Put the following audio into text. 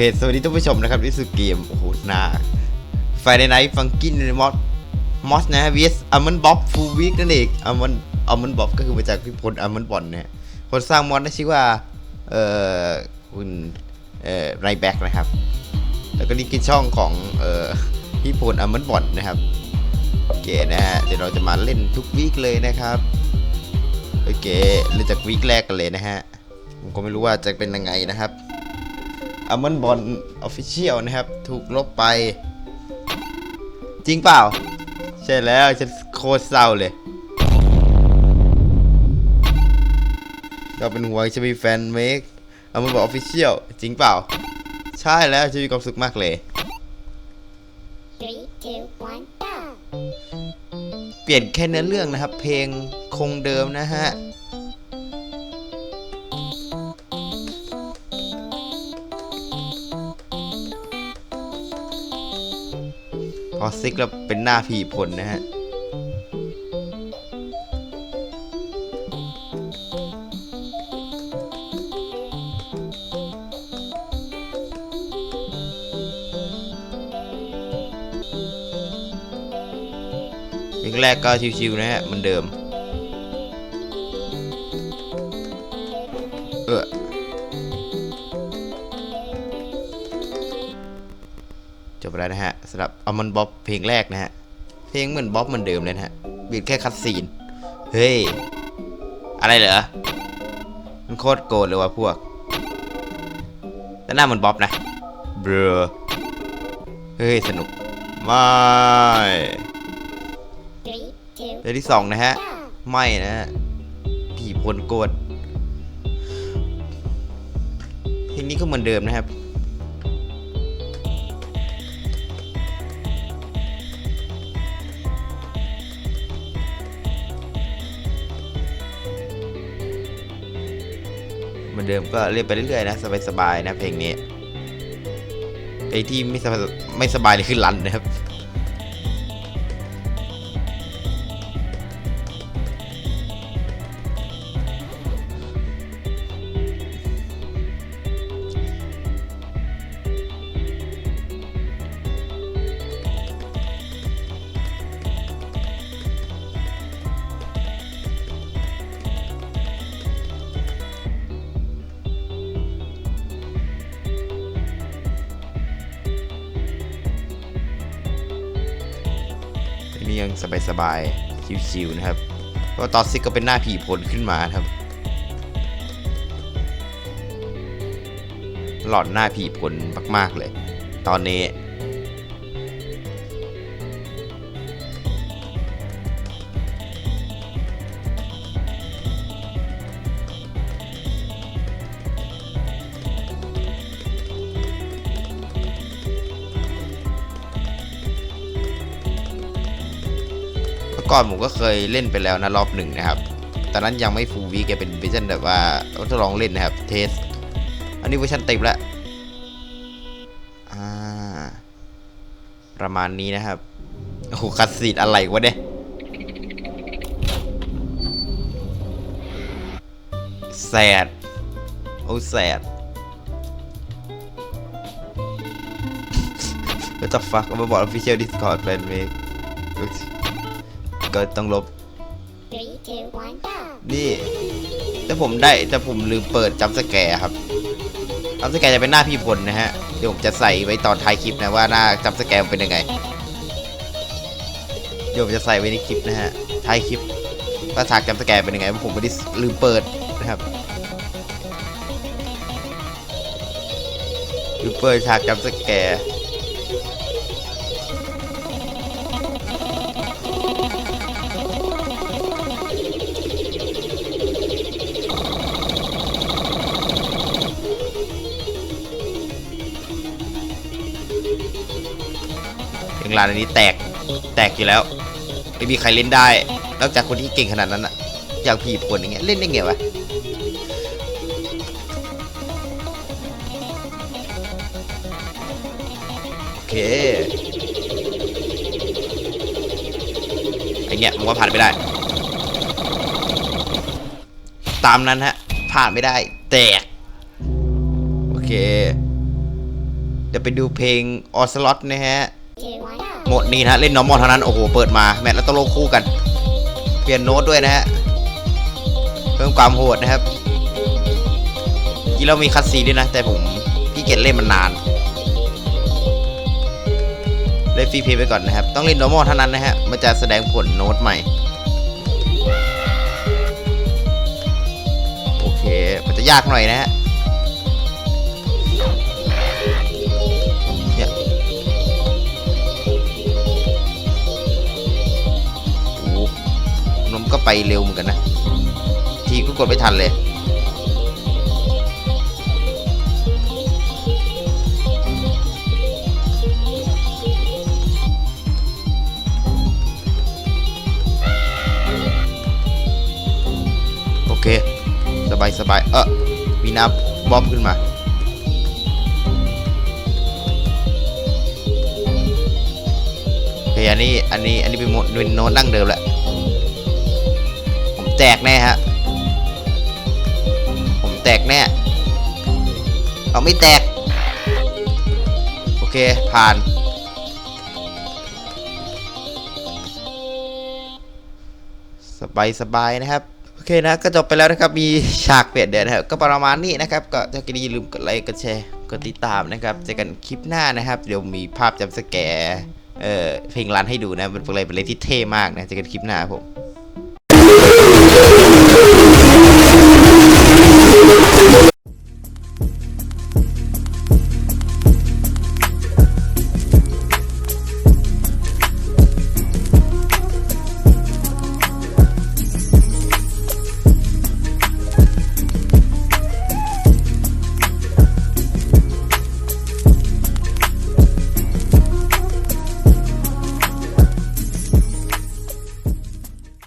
เคสวัสดีท่านผู้ชมนะครับนี่คือเกมโอ้โหนาไฟในไนท์ฟังกินในมอสมอสนะฮะ vs อัมมันบ๊อบฟูวิกนั่นเองอัมมันอัมมันบ๊อบก็คือมาจากพี่พลอัมมันบอลนะฮะคนสร้างมอสนะชื่อว่าเอ่อคุณเอ่อไรแบ็กนะครับ แล้วก็นี่คือช่องของเอ่อพี่พลอัมมันบอลนะครับโอเคนะฮะเดี๋ยวเราจะมาเล่นทุกวีคเลยนะครับโอเคเริ่มจากวีคแรกกันเลยนะฮะผมก็ไม่รู้ว่าจะเป็นยังไงนะครับ อัมมอนบอลออฟฟิเชียลนะครับ ถูกลบไป จริงเปล่า ใช่แล้วฉันโคตรเศร้าเลยเราเป็นห่วงจะมีแฟนเมคอัมมอนบอลออฟฟิเชียลจริงเปล่า ใช่แล้วจะมีความสุขมากเลย Three, two, one, go! เปลี่ยนแค่เนื้อเรื่องนะครับ เพลงคงเดิมนะฮะ พอซิกแล้วเป็นหน้าผีพลนะฮะเพลงแรกก็ชิวๆนะฮะเหมือนเดิม เออจบแล้วนะฮะำหรับอ m ม n นบ๊อบเพลงแรกนะฮะ เพลงเหมือนบ๊อบเหมือนเดิมเลยนะฮะเปลี่ยนแค่คัดซีน เฮ้ย อะไรเหรอ มันโคตรโกรธเลยว่ะพวก แต่หน้าเหมือนบ๊อบนะ เบรอเฮ้ย สนุก ไม่เรื่องที่สองนะฮะ ไม่นะฮะผีพลโกดเพลงนี้ก็เหมือนเดิมนะครับ มือนเดิมก็เล่นไปเรื่อยๆนะสบายๆนะเพลงนี้เพลงที่ไม่สบายไม่สบายเลยคือรันนะครับ เมียงสบายๆชิวๆนะครับเพราะตอนซิกก็เป็นหน้าผีพลขึ้นมาครับ หลอดหน้าผีพลมาก ๆเลย ตอนนี้ ก่อนผมก็เคยเล่นไปแล้วนะรอบหนึ่งนะครับตอนนั้นยังไม่ฟูลวีแกเป็นเวอร์ชันแบบว่าทดลองเล่นนะครับเทส อันนี้เวอร์ชันเต็มแล้วประมาณนี้นะครับโอ้โหคัดซีดอะไรวะเนี่ยแสดโอ้แสด What the fuck เอามาบอก official discord fan make ก็ต้องลบ Three, two, one, go! นี่ แต่ผมได้แต่ผมลืมเปิดจัมสแกร์ครับจัมสแกร์จะเป็นหน้าพี่พลนะฮะ เดี๋ยวผมจะใส่ไว้ตอนท้ายคลิปนะว่าหน้าจัมสแกร์เป็นยังไง เดี๋ยวผมจะใส่ไว้ในคลิปนะฮะ ท้ายคลิปว่าฉากจัมสแกร์เป็นยังไงเพราะผมไม่ได้ลืมเปิดนะครับลืมเปิดฉากจัมสแกร์ ลานอันนี้แตกแตกอยู่แล้ว ไม่มีใครเล่นได้ นอกจากคนที่เก่งขนาดนั้นอะอย่างผีพลอย่างเงี้ยเล่นได้ไงวะโอเคไอเงี้ยผมว่าผ่านไม่ได้ ตามนั้นฮะ ผ่านไม่ได้ แตก โอเคเดี๋ยวไปดูเพลงออสลอตนะฮะ โหมดนี้นะเล่นนอร์มอลเท่านั้น โอ้โห เปิดมา แมตช์แล้วต้องลงคู่กัน เปลี่ยนโน้ตด้วยนะฮะ เพิ่มความโหดนะครับที่เรามีคัดซีด้วยนะ แต่ผมพี่เกียจเล่นมันนานเล่นฟรีเพย์ไปก่อนนะครับ ต้องเล่นนอร์มอลเท่านั้นนะฮะ มันจะแสดงผลโน้ตใหม่ โอเค มันจะยากหน่อยนะฮะ ไปเร็วเหมือนกันนะ ทีก็กดไม่ทันเลย โอเค สบายสบายเออมีน้ำบ๊อบขึ้นมาโอเคอันนี้อันนี้อันนี้เป็นโมดเป็นโน้ตดั้งเดิมแหละ แตกแน่ฮะ ผมแตกแน่ เอาไม่แตก โอเค ผ่าน สบายสบายนะครับ โอเคนะ ก็จบไปแล้วนะครับ มีฉากเปลี่ยนเดือนนะครับ ก็ประมาณนี้นะครับ ก็ถ้าก็ดีอย่าลืมกดไลค์ กดแชร์ กดติดตามนะครับ เจอกันคลิปหน้านะครับ เดี๋ยวมีภาพจำสแกร์เอ่อเพลงรันให้ดูนะเป็นอะไรเป็นอะไรที่เท่มากนะเจอกันคลิปหน้าครับผม